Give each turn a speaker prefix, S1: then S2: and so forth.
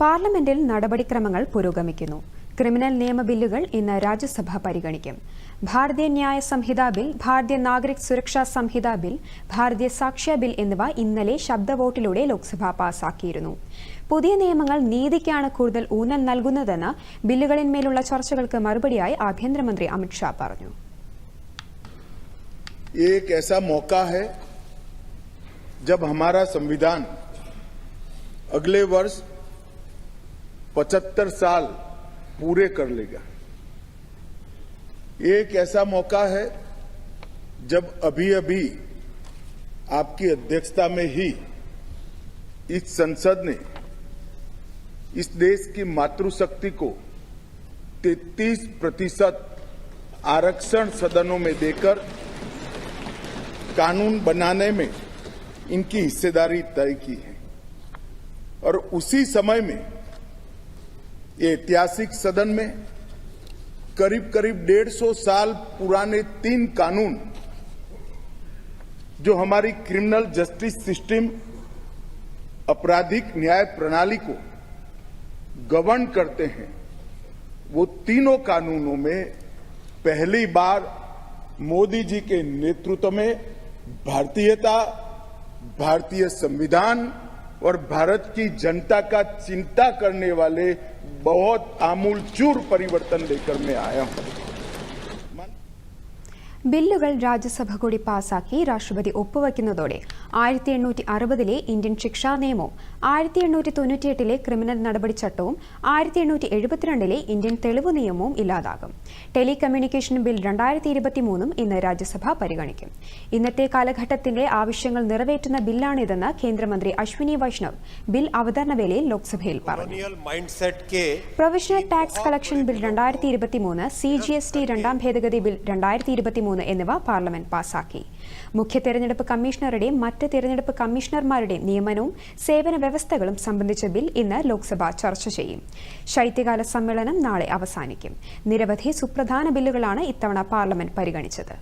S1: പാർലമെന്റിൽ നടപടിക്രമങ്ങൾ പുരോഗമിക്കുന്നു ക്രിമിനൽ നിയമ ബില്ലുകൾ ഇന്ന് രാജ്യസഭ പരിഗണിക്കും ഭാരതീയ ന്യായ സംഹിത ബിൽ ഭാരതീയ നാഗരിക് സുരക്ഷാ സംഹിത ബിൽ ഭാരതീയ സാക്ഷ്യ ബിൽ എന്നിവ ഇന്നലെ ശബ്ദ വോട്ടിലൂടെ ലോക്സഭ പാസാക്കിയിരുന്നു പുതിയ നിയമങ്ങൾ നീതിക്കാണ് കൂടുതൽ ഊന്നൽ നൽകുന്നതെന്ന് ബില്ലുകളിന്മേലുള്ള ചർച്ചകൾക്ക് മറുപടിയായി ആഭ്യന്തരമന്ത്രി അമിത്ഷാ പറഞ്ഞു
S2: ये एक ऐसा मौका है जब हमारा संविधान अगले वर्ष 75 साल पूरे कर लेगा। एक ऐसा मौका है जब अभी अभी आपकी अध्यक्षता में ही इस संसद ने इस देश की मातृशक्ति को 33 प्रतिशत आरक्षण सदनों में देकर कानून बनाने में इनकी हिस्सेदारी तय की है। और उसी समय में ये ऐतिहासिक सदन में करीब करीब डेढ़ सौ साल पुराने तीन कानून जो हमारी क्रिमिनल जस्टिस सिस्टम आपराधिक न्याय प्रणाली को गवर्न करते हैं, वो तीनों कानूनों में पहली बार मोदी जी के नेतृत्व में भारतीयता, भारतीय संविधान और भारत की जनता का चिंता करने वाले बहुत आमूलचूर परिवर्तन लेकर मैं आया हूँ।
S1: ബില്ലുകൾ രാജ്യസഭ കൂടി പാസാക്കി രാഷ്ട്രപതി ഒപ്പുവയ്ക്കുന്നതോടെ ആയിരത്തി എണ്ണൂറ്റി അറുപതിലെ ഇന്ത്യൻ ശിക്ഷാ നിയമവും ആയിരത്തി എണ്ണൂറ്റി തൊണ്ണൂറ്റിയെട്ടിലെ ക്രിമിനൽ നടപടിച്ചട്ടവും ആയിരത്തി എണ്ണൂറ്റി എഴുപത്തിരണ്ടിലെ ഇന്ത്യൻ തെളിവ് നിയമവും ഇല്ലാതാകും. ടെലികമ്മ്യൂണിക്കേഷൻ ബിൽ രണ്ടായിരത്തി ഇരുപത്തിമൂന്നും ഇന്ന് രാജ്യസഭ പരിഗണിക്കും. ഇന്നത്തെ കാലഘട്ടത്തിന്റെ ആവശ്യങ്ങൾ നിറവേറ്റുന്ന ബില്ലാണിതെന്ന് കേന്ദ്രമന്ത്രി അശ്വിനി വൈഷ്ണവ് ബിൽ അവതരണ വേളയിൽ ലോക്സഭയിൽ പറഞ്ഞു. പ്രൊവിഷണൽ ടാക്സ് കളക്ഷൻ ബിൽ രണ്ടായിരത്തി ഇരുപത്തിമൂന്ന് സി ജി എസ് ടി രണ്ടാം ഭേദഗതി ബിൽ രണ്ടായിരത്തി ഇരുപത്തിമൂന്ന് എന്നിവ പാർലമെന്റ് പാസാക്കി. മുഖ്യ തെരഞ്ഞെടുപ്പ് കമ്മീഷണറുടെയും മറ്റ് തെരഞ്ഞെടുപ്പ് കമ്മീഷണർമാരുടെ നിയമനവും സേവന വ്യവസ്ഥകളും സംബന്ധിച്ച ബിൽ ഇന്ന് ലോക്സഭ ചർച്ച ചെയ്യും. ശൈത്യകാല സമ്മേളനം നാളെ അവസാനിക്കും. നിരവധി സുപ്രധാന ബില്ലുകളാണ് ഇത്തവണ പാർലമെന്റ് പരിഗണിച്ചത്.